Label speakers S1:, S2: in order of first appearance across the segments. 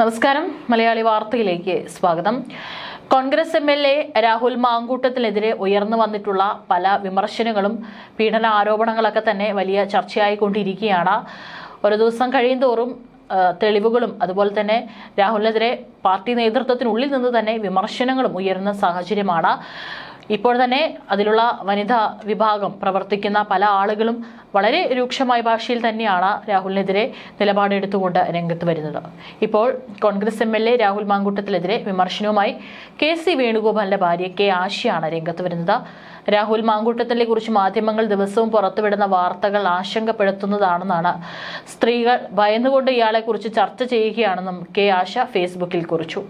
S1: നമസ്കാരം. മലയാളി വാർത്തയിലേക്ക് സ്വാഗതം. Congress M L A Rahul മാങ്കൂട്ടത്തിനെതിരെ ഉയർന്നു വന്നിട്ടുള്ള പല വിമർശനങ്ങളും പീഡന ആരോപണങ്ങളൊക്കെ തന്നെ വലിയ ചർച്ചയായിക്കൊണ്ടിരിക്കുകയാണ്. ഒരു ദിവസം കഴിയുന്തോറും തോറും തെളിവുകളും അതുപോലെ തന്നെ രാഹുലിനെതിരെ പാർട്ടി നേതൃത്വത്തിനുള്ളിൽ നിന്ന് തന്നെ വിമർശനങ്ങളും ഉയരുന്ന സാഹചര്യമാണ്. ഇപ്പോൾ തന്നെ അതിലുള്ള വനിതാ വിഭാഗം പ്രവർത്തിക്കുന്ന പല ആളുകളും വളരെ രൂക്ഷമായ ഭാഷയിൽ തന്നെയാണ് രാഹുലിനെതിരെ നിലപാടെടുത്തുകൊണ്ട് രംഗത്ത് വരുന്നത്. ഇപ്പോൾ Congress M L A Rahul മാങ്കൂട്ടത്തിലെതിരെ വിമർശനവുമായി കെ സി വേണുഗോപാലിന്റെ ഭാര്യ കെ ആശയാണ് രംഗത്ത് വരുന്നത്. രാഹുൽ മാങ്കൂട്ടത്തിനെ കുറിച്ച് മാധ്യമങ്ങൾ ദിവസവും പുറത്തുവിടുന്ന വാർത്തകൾ ആശങ്കപ്പെടുത്തുന്നതാണെന്നാണ്. സ്ത്രീകൾ ഭയന്നുകൊണ്ട് ഇയാളെക്കുറിച്ച് ചർച്ച ചെയ്യുകയാണെന്നും കെ ആശ ഫേസ്ബുക്കിൽ കുറിച്ചു.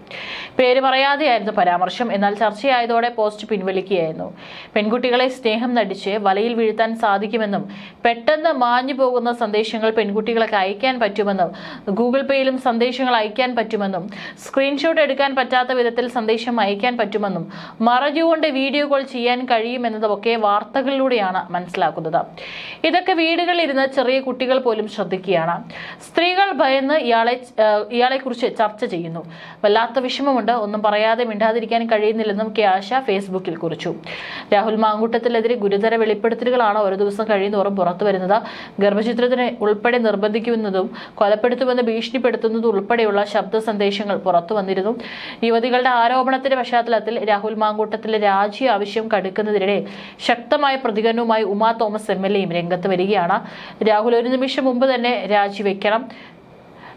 S1: പേര് പറയാതെയായിരുന്നു പരാമർശം. എന്നാൽ ചർച്ചയായതോടെ പോസ്റ്റ് പിൻവലിക്കുകയായിരുന്നു. പെൺകുട്ടികളെ സ്നേഹം നടിച്ച് വലയിൽ വീഴ്ത്താൻ സാധിക്കുമെന്നും പെട്ടെന്ന് മാഞ്ഞു പോകുന്ന സന്ദേശങ്ങൾ പെൺകുട്ടികൾക്ക് അയക്കാൻ പറ്റുമെന്നും ഗൂഗിൾ പേയിലും സന്ദേശങ്ങൾ അയക്കാൻ പറ്റുമെന്നും സ്ക്രീൻഷോട്ട് എടുക്കാൻ പറ്റാത്ത വിധത്തിൽ സന്ദേശം അയക്കാൻ പറ്റുമെന്നും മറഞ്ഞുകൊണ്ട് വീഡിയോ കോൾ ചെയ്യാൻ കഴിയുമെന്നതൊക്കെ വാർത്തകളിലൂടെയാണ് മനസ്സിലാക്കുന്നത്. ഇതൊക്കെ വീടുകളിൽ വീടുകളിലിരുന്ന് ചെറിയ കുട്ടികൾ പോലും ശ്രദ്ധിക്കുകയാണ്. സ്ത്രീകൾ ഭയന്ന് ഇയാളെ ഇയാളെ കുറിച്ച് ചർച്ച ചെയ്യുന്നു. വല്ലാത്ത വിഷമമുണ്ട്. ഒന്നും പറയാതെ മിണ്ടാതിരിക്കാൻ കഴിയുന്നില്ലെന്നും കെ ആശ ഫേസ്ബുക്കിൽ കുറിച്ചു. രാഹുൽ മാങ്കൂട്ടത്തിലെതിരെ ഗുരുതര വെളിപ്പെടുത്തലുകളാണ് ഓരോ ദിവസം കഴിയുന്നതോറും പുറത്തു വരുന്നത്. ഗർഭചിത്രത്തിന് ഉൾപ്പെടെ നിർബന്ധിക്കുന്നതും കൊലപ്പെടുത്തുമെന്ന് ഭീഷണിപ്പെടുത്തുന്നതും ഉൾപ്പെടെയുള്ള ശബ്ദ സന്ദേശങ്ങൾ പുറത്തു വന്നിരുന്നു. യുവതികളുടെ ആരോപണത്തിന്റെ പശ്ചാത്തലത്തിൽ രാഹുൽ മാങ്കൂട്ടത്തിലെ രാജി ആവശ്യം കടുക്കുന്നതിനിടെ ശക്തമായ പ്രതികരണവുമായി ഉമാ തോമസ് എം എൽ എയും രംഗത്ത് വരികയാണ്. രാഹുൽ ഒരു നിമിഷം മുമ്പ് തന്നെ രാജിവെക്കണം.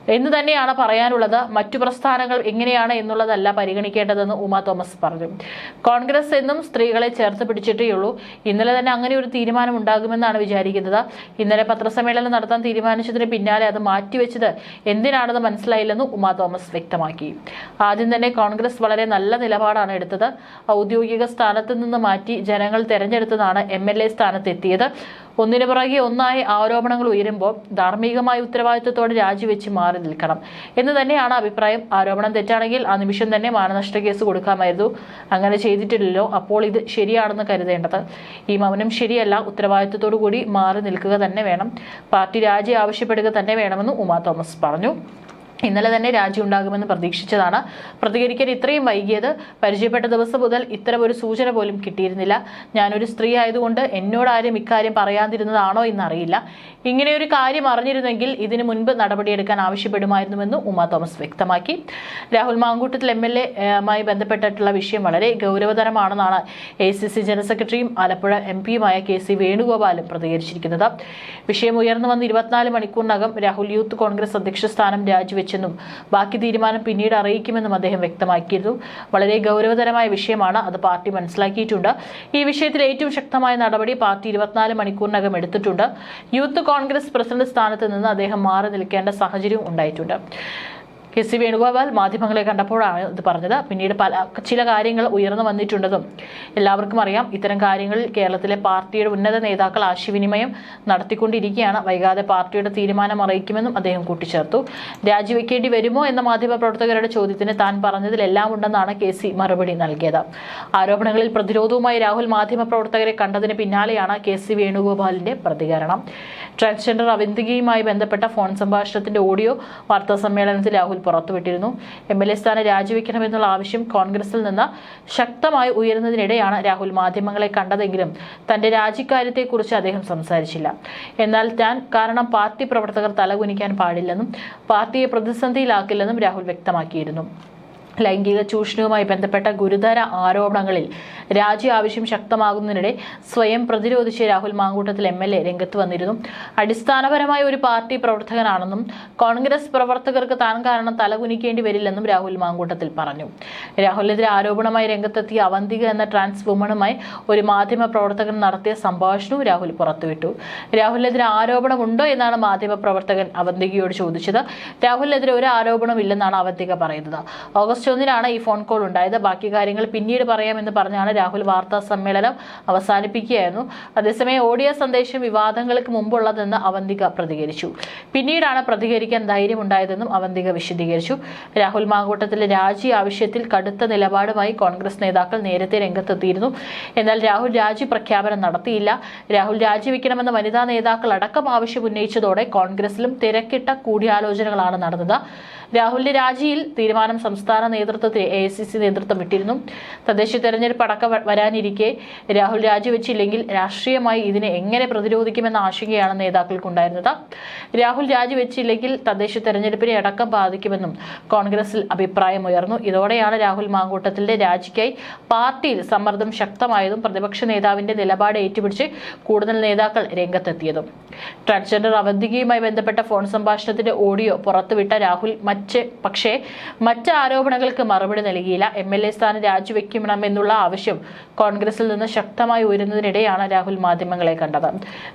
S1: എന്ന് തന്നെയാണ് പറയാനുള്ളത്. മറ്റു പ്രസ്ഥാനങ്ങൾ എങ്ങനെയാണ് എന്നുള്ളതല്ല പരിഗണിക്കേണ്ടതെന്ന് ഉമ തോമസ് പറഞ്ഞു. കോൺഗ്രസ് എന്നും സ്ത്രീകളെ ചേർത്ത് പിടിച്ചിട്ടേയുള്ളൂ ഇന്നലെ തന്നെ അങ്ങനെ ഒരു തീരുമാനം ഉണ്ടാകുമെന്നാണ് വിചാരിക്കുന്നത്. ഇന്നലെ പത്രസമ്മേളനം നടത്താൻ തീരുമാനിച്ചതിന് പിന്നാലെ അത് മാറ്റിവെച്ചത് എന്തിനാണെന്ന് മനസ്സിലായില്ലെന്ന് ഉമ തോമസ് വ്യക്തമാക്കി. ആദ്യം തന്നെ കോൺഗ്രസ് വളരെ നല്ല നിലപാടാണ് എടുത്തത്. ഔദ്യോഗിക സ്ഥാനത്ത് നിന്ന് മാറ്റി ജനങ്ങൾ തെരഞ്ഞെടുത്തതാണ് എം എൽ എ സ്ഥാനത്തെത്തിയത്. ഒന്നിനു പുറകെ ഒന്നായി ആരോപണങ്ങൾ ഉയരുമ്പോൾ ധാർമ്മികമായ ഉത്തരവാദിത്വത്തോടെ രാജിവെച്ച് മാറി. നിൽക്കണം. എന്ന് തന്നെയാണ് അഭിപ്രായം. ആരോപണം തെറ്റാണെങ്കിൽ ആ നിമിഷം തന്നെ മാനനഷ്ട കേസ് കൊടുക്കാമായിരുന്നു. അങ്ങനെ ചെയ്തിട്ടില്ലല്ലോ. അപ്പോൾ ഇത് ശരിയാണെന്ന് കരുതേണ്ടത്. ഈ മൗനം ശരിയല്ല. ഉത്തരവാദിത്വത്തോടു കൂടി മാറി നിൽക്കുക തന്നെ വേണം. പാർട്ടി രാജി ആവശ്യപ്പെടുക തന്നെ വേണമെന്ന് ഉമാ തോമസ് പറഞ്ഞു. ഇന്നലെ തന്നെ രാജി ഉണ്ടാകുമെന്ന് പ്രതീക്ഷിച്ചതാണ്. പ്രതികരിക്കാൻ ഇത്രയും വൈകിയത് പരിചയപ്പെട്ട ദിവസം മുതൽ ഇത്തരം ഒരു സൂചന പോലും കിട്ടിയിരുന്നില്ല. ഞാനൊരു സ്ത്രീ ആയതുകൊണ്ട് എന്നോട് ആരും ഇക്കാര്യം പറയാതിരുന്നതാണോ എന്നറിയില്ല. ഇങ്ങനെയൊരു കാര്യം അറിഞ്ഞിരുന്നെങ്കിൽ ഇതിനു മുൻപ് നടപടിയെടുക്കാൻ ആവശ്യപ്പെടുമായിരുന്നുവെന്ന് ഉമ തോമസ് വ്യക്തമാക്കി. രാഹുൽ മാങ്കൂട്ടത്തിൽ എം എൽ എമായി ബന്ധപ്പെട്ടിട്ടുള്ള വിഷയം വളരെ ഗൗരവതരമാണെന്നാണ് എ സി സി ജനറൽ സെക്രട്ടറിയും ആലപ്പുഴ എം പിയുമായ കെ സി വേണുഗോപാലും പ്രതികരിച്ചിരിക്കുന്നത്. വിഷയം ഉയർന്നു വന്ന് ഇരുപത്തിനാല് മണിക്കൂറിനകം രാഹുൽ യൂത്ത് കോൺഗ്രസ് അധ്യക്ഷ സ്ഥാനം രാജിവെച്ചെന്നും ബാക്കി തീരുമാനം പിന്നീട് അറിയിക്കുമെന്നും അദ്ദേഹം വ്യക്തമാക്കിയിരുന്നു. വളരെ ഗൗരവതരമായ വിഷയമാണ് അത് പാർട്ടി മനസ്സിലാക്കിയിട്ടുണ്ട്. ഈ വിഷയത്തിൽ ഏറ്റവും ശക്തമായ നടപടി പാർട്ടി ഇരുപത്തിനാല് മണിക്കൂറിനകം എടുത്തിട്ടുണ്ട്. യൂത്ത് കോൺഗ്രസ് പ്രസിഡന്റ് സ്ഥാനത്ത് നിന്ന് അദ്ദേഹം മാറി നിൽക്കേണ്ട സാഹചര്യം ഉണ്ടായിട്ടുണ്ട്. കെ സി വേണുഗോപാൽ മാധ്യമങ്ങളെ കണ്ടപ്പോഴാണ് ഇത് പറഞ്ഞത്. പിന്നീട് പല ചില കാര്യങ്ങൾ ഉയർന്നു വന്നിട്ടുണ്ടെന്നും എല്ലാവർക്കും അറിയാം. ഇത്തരം കാര്യങ്ങളിൽ കേരളത്തിലെ പാർട്ടിയുടെ ഉന്നത നേതാക്കൾ ആശയവിനിമയം നടത്തിക്കൊണ്ടിരിക്കുകയാണ്. വൈകാതെ പാർട്ടിയുടെ തീരുമാനം അറിയിക്കുമെന്നും അദ്ദേഹം കൂട്ടിച്ചേർത്തു. രാജിവെക്കേണ്ടി വരുമോ എന്ന മാധ്യമ പ്രവർത്തകരുടെ ചോദ്യത്തിന് താൻ പറഞ്ഞതിലെല്ലാം ഉണ്ടെന്നാണ് കെ സി മറുപടി നൽകിയത്. ആരോപണങ്ങളിൽ പ്രതിരോധവുമായി രാഹുൽ മാധ്യമ പ്രവർത്തകരെ കണ്ടതിന് പിന്നാലെയാണ് കെ സി വേണുഗോപാലിന്റെ പ്രതികരണം. ട്രാൻസ്ജെൻഡർ അവന്തികയുമായി ബന്ധപ്പെട്ട ഫോൺ സംഭാഷണത്തിന്റെ ഓഡിയോ വാർത്താ സമ്മേളനത്തിൽ രാഹുൽ പുറത്തുവിട്ടിരുന്നു. എം എൽ എ സ്ഥാനം രാജിവെക്കണമെന്നുള്ള ആവശ്യം കോൺഗ്രസിൽ നിന്ന് ശക്തമായി ഉയരുന്നതിനിടെയാണ് രാഹുൽ മാധ്യമങ്ങളെ കണ്ടതെങ്കിലും തന്റെ രാജിക്കാര്യത്തെക്കുറിച്ച് അദ്ദേഹം സംസാരിച്ചില്ല. എന്നാൽ താൻ കാരണം പാർട്ടി പ്രവർത്തകർ തലകുനിക്കാൻ പാടില്ലെന്നും പാർട്ടിയെ പ്രതിസന്ധിയിലാക്കില്ലെന്നും രാഹുൽ വ്യക്തമാക്കിയിരുന്നു. ലൈംഗിക ചൂഷണവുമായി ബന്ധപ്പെട്ട ഗുരുതര ആരോപണങ്ങളിൽ രാജി ആവശ്യം ശക്തമാകുന്നതിനിടെ സ്വയം പ്രതിരോധിച്ച് Rahul Mankoottathil M L A രംഗത്ത് വന്നിരുന്നു. അടിസ്ഥാനപരമായ ഒരു പാർട്ടി പ്രവർത്തകനാണെന്നും കോൺഗ്രസ് പ്രവർത്തകർക്ക് താൻ കാരണം തലകുനിക്കേണ്ടി വരില്ലെന്നും രാഹുൽ മാങ്കൂട്ടത്തിൽ പറഞ്ഞു. രാഹുലിനെതിരെ ആരോപണമായി രംഗത്തെത്തിയ അവന്തിക എന്ന ട്രാൻസ് വുമണുമായി ഒരു മാധ്യമ പ്രവർത്തകൻ നടത്തിയ സംഭാഷണവും രാഹുൽ പുറത്തുവിട്ടു. രാഹുലിനെതിരെ ആരോപണമുണ്ടോ എന്നാണ് മാധ്യമ പ്രവർത്തകൻ അവന്തികയോട് ചോദിച്ചത്. രാഹുലിനെതിരെ ഒരു ആരോപണമില്ലെന്നാണ് അവന്തിക പറയുന്നത്. ഓഗസ്റ്റ് ഒന്നിനാണ് ഈ ഫോൺ കോൾ ഉണ്ടായത്. ബാക്കി കാര്യങ്ങൾ പിന്നീട് പറയാമെന്ന് പറഞ്ഞാണ് രാഹുൽ വാർത്താ സമ്മേളനം അവസാനിപ്പിക്കുകയായിരുന്നു. അതേസമയം ഓഡിയ സന്ദേശം വിവാദങ്ങൾക്ക് മുമ്പുള്ളതെന്ന് അവന്തിക പ്രതികരിച്ചു. പിന്നീടാണ് പ്രതികരിക്കാൻ ധൈര്യമുണ്ടായതെന്നും അവന്തിക വിശദീകരിച്ചു. രാഹുൽ മാങ്കൂട്ടത്തിലെ രാജി ആവശ്യത്തിൽ കടുത്ത നിലപാടുമായി കോൺഗ്രസ് നേതാക്കൾ നേരത്തെ രംഗത്തെത്തിയിരുന്നു. എന്നാൽ രാഹുൽ രാജി പ്രഖ്യാപനം നടത്തിയില്ല. രാഹുൽ രാജിവെക്കണമെന്ന വനിതാ നേതാക്കൾ അടക്കം ആവശ്യം ഉന്നയിച്ചതോടെ കോൺഗ്രസിലും തിരക്കിട്ട കൂടിയാലോചനകളാണ് നടന്നത്. രാഹുലിന്റെ രാജിയിൽ തീരുമാനം സംസ്ഥാന നേതൃത്വത്തിൽ എ നേതൃത്വം വിട്ടിരുന്നു തദ്ദേശ തെരഞ്ഞെടുപ്പ് അടക്കം വരാനിരിക്കെ രാഹുൽ രാജിവെച്ചില്ലെങ്കിൽ രാഷ്ട്രീയമായി ഇതിനെ എങ്ങനെ പ്രതിരോധിക്കുമെന്ന ആശങ്കയാണ് നേതാക്കൾക്കുണ്ടായിരുന്നത്. രാഹുൽ രാജിവെച്ചില്ലെങ്കിൽ തദ്ദേശ തെരഞ്ഞെടുപ്പിനെ അടക്കം ബാധിക്കുമെന്നും കോൺഗ്രസിൽ അഭിപ്രായമുയർന്നു. ഇതോടെയാണ് രാഹുൽ മാങ്കൂട്ടത്തിന്റെ രാജിക്കായി പാർട്ടിയിൽ സമ്മർദ്ദം ശക്തമായതും പ്രതിപക്ഷ നേതാവിന്റെ നിലപാട് ഏറ്റുപിടിച്ച് കൂടുതൽ നേതാക്കൾ രംഗത്തെത്തിയതും. ട്രാൻസ്ജെൻഡർ അവന്തികയുമായി ബന്ധപ്പെട്ട ഫോൺ സംഭാഷണത്തിന്റെ ഓഡിയോ പുറത്തുവിട്ട രാഹുൽ മറ്റ് പക്ഷേ മറ്റ് ആരോപണങ്ങൾക്ക് മറുപടി നൽകിയില്ല. എം എൽ എ സ്ഥാനം രാജിവെക്കണമെന്നുള്ള ആവശ്യം കോൺഗ്രസിൽ നിന്ന് ശക്തമായി ഉയരുന്നതിനിടെയാണ് രാഹുൽ മാധ്യമങ്ങളെ കണ്ടത്.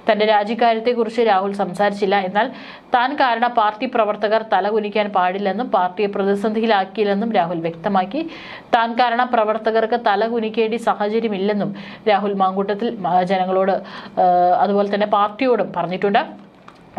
S1: തന്റെ രാജിക്കാര്യത്തെക്കുറിച്ച് രാഹുൽ സംസാരിച്ചില്ല. എന്നാൽ താൻ കാരണം പാർട്ടി പ്രവർത്തകർ തലകുനിക്കാൻ പാടില്ലെന്നും പാർട്ടിയെ പ്രതിസന്ധിയിലാക്കിയില്ലെന്നും രാഹുൽ വ്യക്തമാക്കി. താൻ കാരണം പ്രവർത്തകർക്ക് തലകുനിക്കേണ്ടി സാഹചര്യമില്ലെന്നും രാഹുൽ മാങ്കൂട്ടത്തിൽ ജനങ്ങളോട് അതുപോലെ തന്നെ പാർട്ടിയോടും പറഞ്ഞിട്ടുണ്ട്.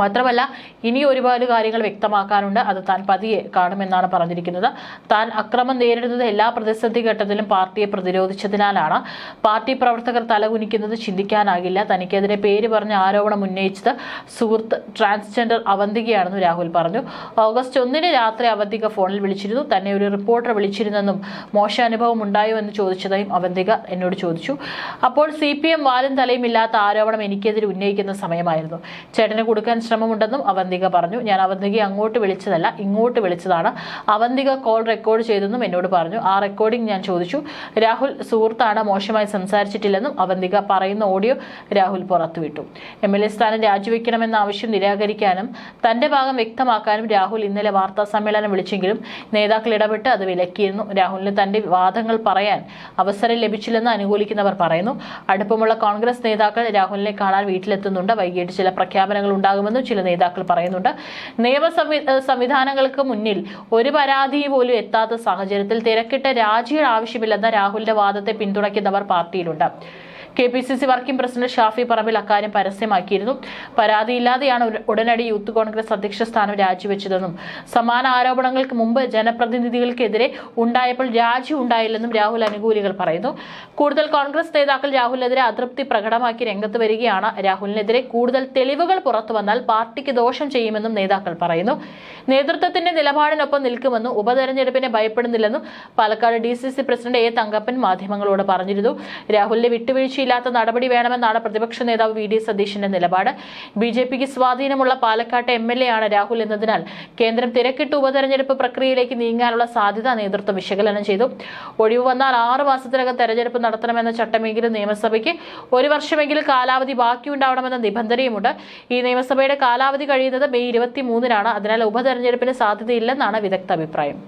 S1: മാത്രമല്ല ഇനി ഒരുപാട് കാര്യങ്ങൾ വ്യക്തമാക്കാനുണ്ട്. അത് താൻ പതിയെ കാണുമെന്നാണ് പറഞ്ഞിരിക്കുന്നത്. താൻ അക്രമം നേരിടുന്നത് എല്ലാ പ്രതിസന്ധി ഘട്ടത്തിലും പാർട്ടിയെ പ്രതിരോധിച്ചതിനാലാണ്. പാർട്ടി പ്രവർത്തകർ തലകുനിക്കുന്നത് ചിന്തിക്കാനാകില്ല. തനിക്കെതിരെ പേര് പറഞ്ഞ ആരോപണം ഉന്നയിച്ചത് സുഹൃത്ത് ട്രാൻസ്ജെൻഡർ അവന്തികയാണെന്ന് രാഹുൽ പറഞ്ഞു. ഓഗസ്റ്റ് ഒന്നിന് രാത്രി അവന്തിക ഫോണിൽ വിളിച്ചിരുന്നു. തന്നെ ഒരു റിപ്പോർട്ടർ വിളിച്ചിരുന്നെന്നും മോശം അനുഭവം ഉണ്ടായോ എന്ന് ചോദിച്ചതായും അവന്തിക എന്നോട് ചോദിച്ചു. അപ്പോൾ സി പി എം വാലും തലയും ഇല്ലാത്ത ആരോപണം എനിക്കെതിരെ ഉന്നയിക്കുന്ന സമയമായിരുന്നു. ചേട്ടന് കൊടുക്കാൻ ശ്രമമുണ്ടെന്നും അവന്തിക പറഞ്ഞു. ഞാൻ അവന്തികയെ അങ്ങോട്ട് വിളിച്ചതല്ല ഇങ്ങോട്ട് വിളിച്ചതാണ്. അവന്തിക കോൾ റെക്കോർഡ് ചെയ്തെന്നും എന്നോട് പറഞ്ഞു. ആ റെക്കോർഡിംഗ് ഞാൻ ചോദിച്ചു. രാഹുൽ സുഹൃത്താണ് മോശമായി സംസാരിച്ചിട്ടില്ലെന്നും അവന്തിക പറയുന്ന ഓഡിയോ രാഹുൽ പുറത്തുവിട്ടു. എം എൽ എ സ്ഥാനം രാജിവെക്കണമെന്ന ആവശ്യം നിരാകരിക്കാനും തന്റെ ഭാഗം വ്യക്തമാക്കാനും രാഹുൽ ഇന്നലെ വാർത്താ സമ്മേളനം വിളിച്ചെങ്കിലും നേതാക്കൾ ഇടപെട്ട് അത് വിലക്കിയിരുന്നു. രാഹുലിന് തന്റെ വാദങ്ങൾ പറയാൻ അവസരം ലഭിച്ചില്ലെന്ന് അനുകൂലിക്കുന്നവർ പറയുന്നു. അടുപ്പമുള്ള കോൺഗ്രസ് നേതാക്കൾ രാഹുലിനെ കാണാൻ വീട്ടിലെത്തുന്നുണ്ട്. വൈകിട്ട് ചില പ്രഖ്യാപനങ്ങൾ ഉണ്ടാകുമെന്നും ചില നേതാക്കൾ പറയുന്നുണ്ട്. നിയമ സംവി- സംവിധാനങ്ങൾക്ക് മുന്നിൽ ഒരു പരാതി പോലും എത്താത്ത സാഹചര്യത്തിൽ തിരക്കിട്ട രാജിയുടെ ആവശ്യമില്ലെന്ന രാഹുലിന്റെ വാദത്തെ പിന്തുണയ്ക്കുന്നവർ പാർട്ടിയിലുണ്ട്. K P C C working president Shafi Parambil അക്കാര്യം പരസ്യമാക്കിയിരുന്നു. പരാതിയില്ലാതെയാണ് ഉട- ഉടനടി യൂത്ത് കോൺഗ്രസ് അധ്യക്ഷ സ്ഥാനം രാജിവെച്ചതെന്നും സമാന ആരോപണങ്ങൾക്ക് മുമ്പ് ജനപ്രതിനിധികൾക്കെതിരെ ഉണ്ടായപ്പോൾ രാജി ഉണ്ടായില്ലെന്നും രാഹുൽ അനുകൂലികൾ പറയുന്നു. കൂടുതൽ കോൺഗ്രസ് നേതാക്കൾ രാഹുലിനെതിരെ അതൃപ്തി പ്രകടമാക്കി രംഗത്ത് വരികയാണ്. രാഹുലിനെതിരെ കൂടുതൽ തെളിവുകൾ പുറത്തു വന്നാൽ പാർട്ടിക്ക് ദോഷം ചെയ്യുമെന്നും നേതാക്കൾ പറയുന്നു. നേതൃത്വത്തിന്റെ നിലപാടിനൊപ്പം നിൽക്കുമെന്നും ഉപതെരഞ്ഞെടുപ്പിനെ ഭയപ്പെടുന്നില്ലെന്നും Palakkad D president A Thankappan മാധ്യമങ്ങളോട് പറഞ്ഞിരുന്നു. രാഹുലിന്റെ വിട്ടുവീഴ്ചയില്ലാത്ത നടപടി വേണമെന്നാണ് പ്രതിപക്ഷ നേതാവ് വി ഡി സതീശന്റെ നിലപാട്. ബി ജെ പിക്ക് സ്വാധീനമുള്ള പാലക്കാട്ടെ എം എൽ എ ആണ് രാഹുൽ എന്നതിനാൽ കേന്ദ്രം തിരക്കിട്ട് ഉപതെരഞ്ഞെടുപ്പ് പ്രക്രിയയിലേക്ക് നീങ്ങാനുള്ള സാധ്യത നേതൃത്വം വിശകലനം ചെയ്തു. ഒഴിവ് വന്നാൽ ആറു മാസത്തിനകം തെരഞ്ഞെടുപ്പ് നടത്തണമെന്ന ചട്ടമെങ്കിലും നിയമസഭയ്ക്ക് ഒരു വർഷമെങ്കിലും കാലാവധി ബാക്കിയുണ്ടാവണമെന്ന നിബന്ധനയുമുണ്ട്. ഈ നിയമസഭയുടെ കാലാവധി കഴിയുന്നത് മെയ് ഇരുപത്തി മൂന്നിനാണ് അതിനാൽ ഉപതെരഞ്ഞെടുപ്പിന് സാധ്യതയില്ലെന്നാണ് വിദഗ്ധ അഭിപ്രായം.